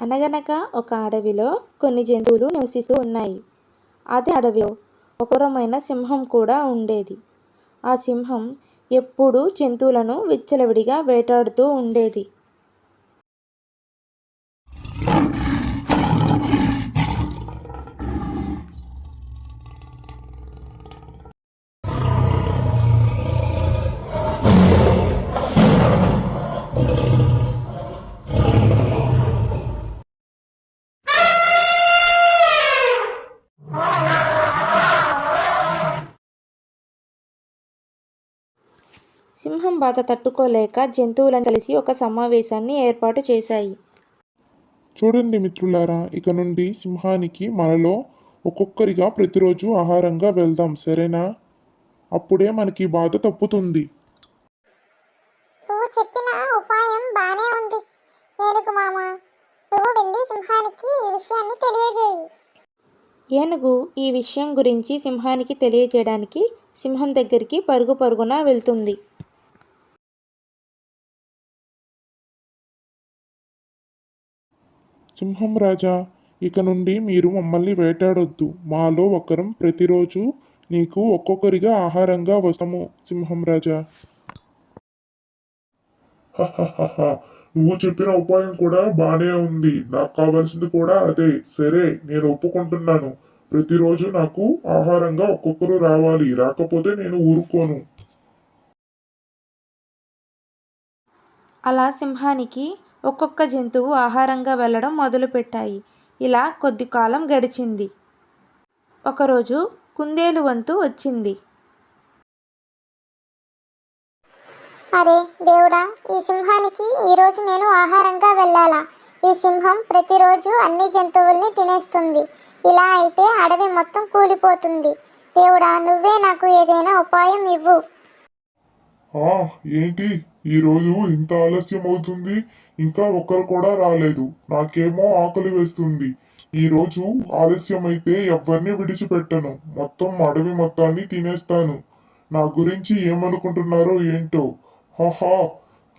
అనగనగా ఒక అడవిలో కొన్ని జంతువులు నివసిస్తూ ఉన్నాయి. అదే అడవిలో ఒకరమైన సింహం కూడా ఉండేది. ఆ సింహం ఎప్పుడూ జంతువులను విచ్చలవిడిగా వేటాడుతూ ఉండేది. సింహం బాధ తట్టుకోలేక జంతువులను కలిసి ఒక సమావేశాన్ని ఏర్పాటు చేశాయి. చూడండి మిత్రులారా ఇక నుండి సింహానికి మనలో ఒక్కొక్కరిగా ప్రతిరోజు ఆహారంగా వెళ్దాం సరేనా? అప్పుడే మనకి బాధ తప్పుతుంది. నువ్వు చెప్పిన ఉపాయం బానే ఉంది. ఏనుగు మామ. నువ్వు వెళ్ళి సింహానికి ఈ విషయాన్ని తెలియజేయి. ఏనుగు ఈ విషయం గురించి సింహానికి తెలియజేయడానికి సింహం దగ్గరికి పరుగు పరుగున వెళ్తుంది. సింహం రాజా ఇక నుండి మీరు మమ్మల్ని వేటాడొద్దు. మాలో ఒకరం ప్రతిరోజు నీకు ఒక్కొక్కరిగా ఆహారంగా వస్తాము సింహం రాజా. నువ్వు చెప్పిన ఉపాయం కూడా బానే ఉంది. నాకు కావాల్సింది కూడా అదే. సరే నేను ఒప్పుకుంటున్నాను. ప్రతిరోజు నాకు ఆహారంగా ఒక్కొక్కరు రావాలి. రాకపోతే నేను ఊరుకోను. అలా సింహానికి ఒక్కొక్క జంతువు ఆహారంగా వెళ్ళడం మొదలుపెట్టాయి. ఇలా కొద్ది కాలం గడిచింది. ఒకరోజు కుందేలు వంతు వచ్చింది. అరే దేవుడా ఈ సింహానికి ఈరోజు నేను ఆహారంగా వెళ్ళాలా? ఈ సింహం ప్రతిరోజు అన్ని జంతువుల్ని తినేస్తుంది. ఇలా అయితే అడవి మొత్తం కూలిపోతుంది. దేవుడా నువ్వే నాకు ఏదైనా ఉపాయం ఇవ్వు. ఆ ఏంటి? ఈరోజు ఇంత ఆలస్యం అవుతుంది ఇంకా ఒక్కరు కూడా రాలేదు. నాకేమో ఆకలి వేస్తుంది. ఈరోజు ఆలస్యమైతే ఆలస్యం అయితే ఎవరిని విడిచిపెట్టను. మొత్తం అడవి మొత్తాన్ని తినేస్తాను. నా గురించి ఏమనుకుంటున్నారో ఏంటో? హాహా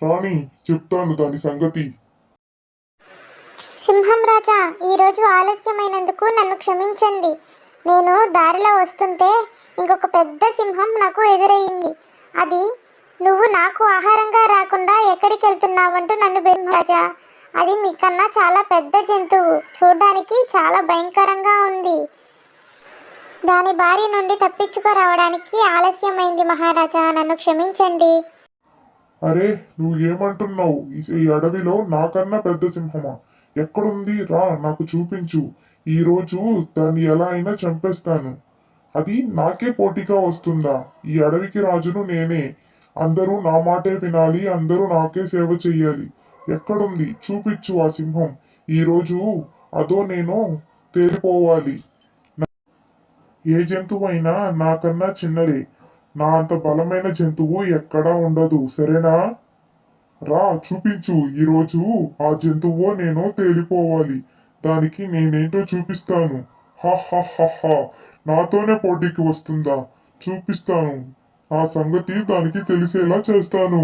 రాణి చెప్తాను దాని సంగతి. సింహం రాజా ఈరోజు ఆలస్యమైనందుకు నన్ను క్షమించండి. నేను దారిలో వస్తుంటే ఇంకొక పెద్ద సింహం నాకు ఎదురయ్యింది అది నువ్వు నాకు ఆహారంగా రాకుండా ఎక్కడికి వెళ్తున్నావంటూ నన్ను బెదిరింది రాజా. అది మీకన్నా చాలా పెద్ద జంతువు. చూడడానికి చాలా భయంకరంగా ఉంది. దాని భార్య నుండి తప్పించుకురావడానికి ఆలస్యమైంది మహారాజా. నన్ను క్షమించండి. అరే నువ్వు ఏమంటున్నావు? ఈ- ఈ అడవిలో నాకన్నా పెద్ద సింహమా? ఎక్కడుంది? రా నాకు చూపించు. ఈ రోజు దాన్ని ఎలా అయినా చంపేస్తాను. అది నాకే పోటీగా వస్తుందా? ఈ అడవికి రాజును నేనే. అందరూ నా మాటే వినాలి అందరూ నాకే సేవ చెయ్యాలి. ఎక్కడుంది? చూపించు ఆ సింహం. ఈ రోజు అదో నేను తేలిపోవాలి. ఏ జంతువు అయినా నాకన్నా చిన్నదే. నా అంత బలమైన జంతువు ఎక్కడా ఉండదు. సరేనా? రా చూపించు. ఈరోజు ఆ జంతువు నేను తేలిపోవాలి. దానికి నేనేంటో చూపిస్తాను. హా. నాతోనే పోటీకి వస్తుందా? చూపిస్తాను. ఆ సంగతి దానికి తెలిసేలా చేస్తాను.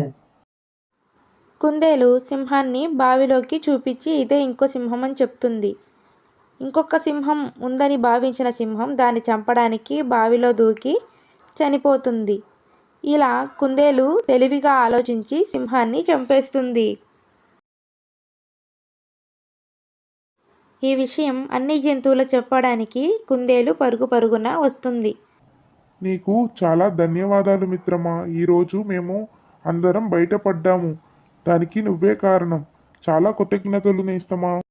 కుందేలు సింహాన్ని బావిలోకి చూపించి ఇదే ఇంకో సింహం అని చెప్తుంది. ఇంకొక సింహం ఉందని భావించిన సింహం దాన్ని చంపడానికి బావిలో దూకి చనిపోతుంది. ఇలా కుందేలు తెలివిగా ఆలోచించి సింహాన్ని చంపేస్తుంది. ఈ విషయం అన్ని జంతువులు చెప్పడానికి కుందేలు పరుగు పరుగున వస్తుంది. నీకు చాలా ధన్యవాదాలు మిత్రమా. ఈరోజు మేము అందరం బయటపడ్డాము. దానికి నువ్వే కారణం. చాలా కృతజ్ఞతలు నేస్తమా.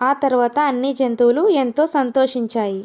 ఆ తర్వాత అన్ని జంతువులు ఎంతో సంతోషించాయి.